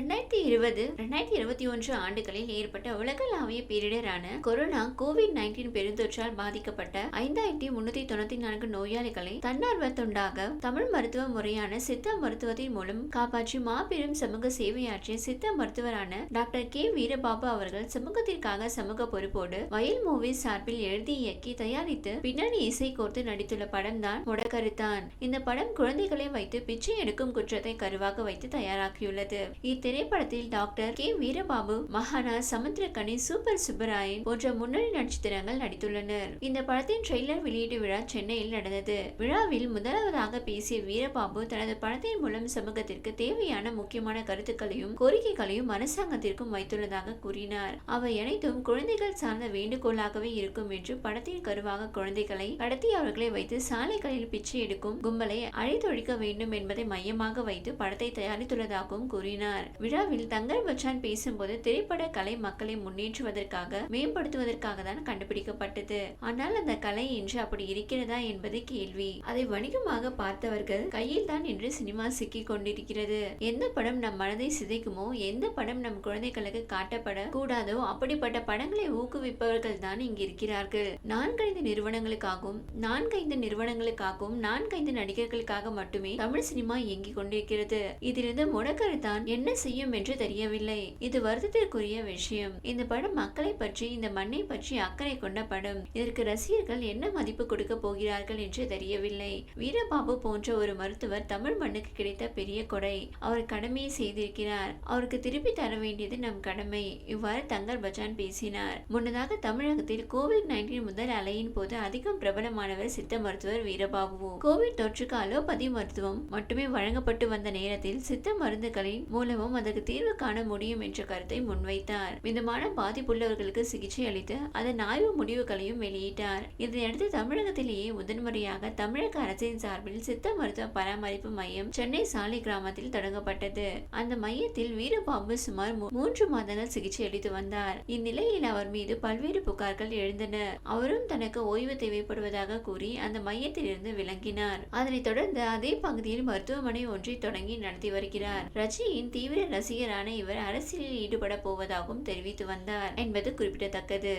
ரெண்டாயிரத்தி இருபது ரெண்டாயிரத்தி இருபத்தி ஒன்று ஆண்டுகளில் ஏற்பட்ட உலகளாவிய பேரிடரான கொரோனா கோவிட் நைன்டீன் பெருந்தொற்றால் பாதிக்கப்பட்ட ஐந்தாயிரத்தி முன்னூத்தி தொண்ணூத்தி நான்கு நோயாளிகளை தன்னார்வ தொண்டாக தமிழ் மருத்துவ முறையான சித்த மருத்துவத்தின் மூலம் காப்பாற்றி மாபெரும் சமூக சேவையாற்றிய சித்த மருத்துவரான டாக்டர் கே வீரபாபு அவர்கள் சமூகத்திற்காக சமூக பொறுப்போடு வயல் மூவிஸ் சார்பில் எழுதி இயக்கி தயாரித்து பின்னணி இசை கோர்த்து நடித்துள்ள படம் தான் முடக்கருத்தான். இந்த படம் குழந்தைகளை வைத்து பிச்சை எடுக்கும் குற்றத்தை கருவாக வைத்து தயாராகியுள்ளது இத்திரைப்படத்தில் டாக்டர் கே வீரபாபு மகானா சமுத்திரகனி சூப்பர் சுப்பராயன் போன்ற முன்னணி நட்சத்திரங்கள் நடித்துள்ளனர். இந்த படத்தின் ட்ரெய்லர் வெளியீட்டு விழா சென்னையில் நடந்தது. விழாவில் முதலாவதாக பேசிய வீரபாபு தனது படத்தின் மூலம் சமூகத்திற்கு தேவையான முக்கியமான கருத்துக்களையும் கோரிக்கைகளையும் அரசாங்கத்திற்கும் வைத்துள்ளதாக கூறினார். அவை அனைத்தும் குழந்தைகள் சார்ந்த வேண்டுகோளாகவே இருக்கும் என்று படத்தின் கருவாக குழந்தைகளை கடத்தியவர்களை வைத்து சாலைகளில் பிச்சை எடுக்கும் கும்பலை அழைத்தொழிக்க வேண்டும் என்பதை மையமாக வைத்து படத்தை தயாரித்துள்ளதாகவும் கூறினார். விழாவில் தங்கர் பச்சான் பேசும்போது திரைப்பட கலை மக்களை முன்னேற்றுவதற்காக மேம்படுத்துவதற்காக தான் கண்டுபிடிக்கப்பட்டது. ஆனால் அந்த கலை இன்று அப்படி இருக்கிறதா என்பது கேள்வி. அதை வணிகமாக பார்த்தவர்கள் கையில் தான் இன்று சினிமா சிக்கிக் கொண்டிருக்கிறது. எந்த படம் நம் மனதை சிதைக்குமோ எந்த படம் நம் குழந்தைகளுக்கு காட்டப்பட கூடாதோ அப்படிப்பட்ட படங்களை ஊக்குவிப்பவர்கள் தான் இங்கு இருக்கிறார்கள். நான்கைந்து நிறுவனங்களுக்காகவும் நான்கைந்து நிறுவனங்களுக்காகவும் நான்கைந்து நடிகர்களுக்காக மட்டுமே தமிழ் சினிமா இயங்கிக் கொண்டிருக்கிறது. இதிலிருந்து முடக்கருத்தான் என்ன செய்யும் என்று தெரியவில்லை. இது வருத்தத்திற்குரிய விஷயம். இந்த படம் மக்களை பற்றி இந்த மண்ணை பற்றி அக்கறை கொண்ட படம். இதற்கு ரசிகர்கள் என்ன மதிப்பு கொடுக்க போகிறார்கள் என்று தெரியவில்லை. வீரபாபு போன்ற ஒரு மருத்துவர் தமிழ் மண்ணுக்கு கிடைத்த பெரிய கொடை. அவர் கடமையை செய்திருக்கிறார். அவருக்கு திருப்பி தர வேண்டியது நம் கடமை. இவ்வாறு தங்கர் பச்சான் பேசினார். முன்னதாக தமிழகத்தில் கோவிட் நைன்டீன் முதல் அலையின் போது அதிகம் பிரபலமானவர் சித்த மருத்துவர் வீரபாபு. கோவிட் தொற்றுக்கு அலோபதி மருத்துவம் மட்டுமே வழங்கப்பட்டு வந்த நேரத்தில் சித்த மருந்துகளின் மூலமும் அதற்கு தீர்வு காண முடியும் என்ற கருத்தை முன்வைத்தார். மிதமான பாதிப்புள்ளவர்களுக்கு சிகிச்சை அளித்து அதன் ஆய்வு முடிவுகளையும் வெளியிட்டார். இதனையடுத்து தமிழகத்திலேயே முதன்முறையாக தமிழக அரசின் சார்பில் சித்த மருத்துவ பராமரிப்பு மையம் சென்னை சாலை கிராமத்தில் தொடங்கப்பட்டது. அந்த மையத்தில் வீரபாபு சுமார் மூன்று மாதங்கள் சிகிச்சை அளித்து வந்தார். இந்நிலையில் அவர் மீது பல்வேறு புகார்கள் எழுந்தன. அவரும் தனக்கு ஓய்வு தேவைப்படுவதாக கூறி அந்த மையத்திலிருந்து விளங்கினார். அதனைத் தொடர்ந்து அதே பகுதியில் மருத்துவமனை ஒன்றை தொடங்கி நடத்தி வருகிறார். ரஜினியின் தீவிர ரசிகரான இவர் அரசியலில் ஈடுபட போவதாகவும் தெரிவித்து வந்தார் என்பது குறிப்பிடத்தக்கது.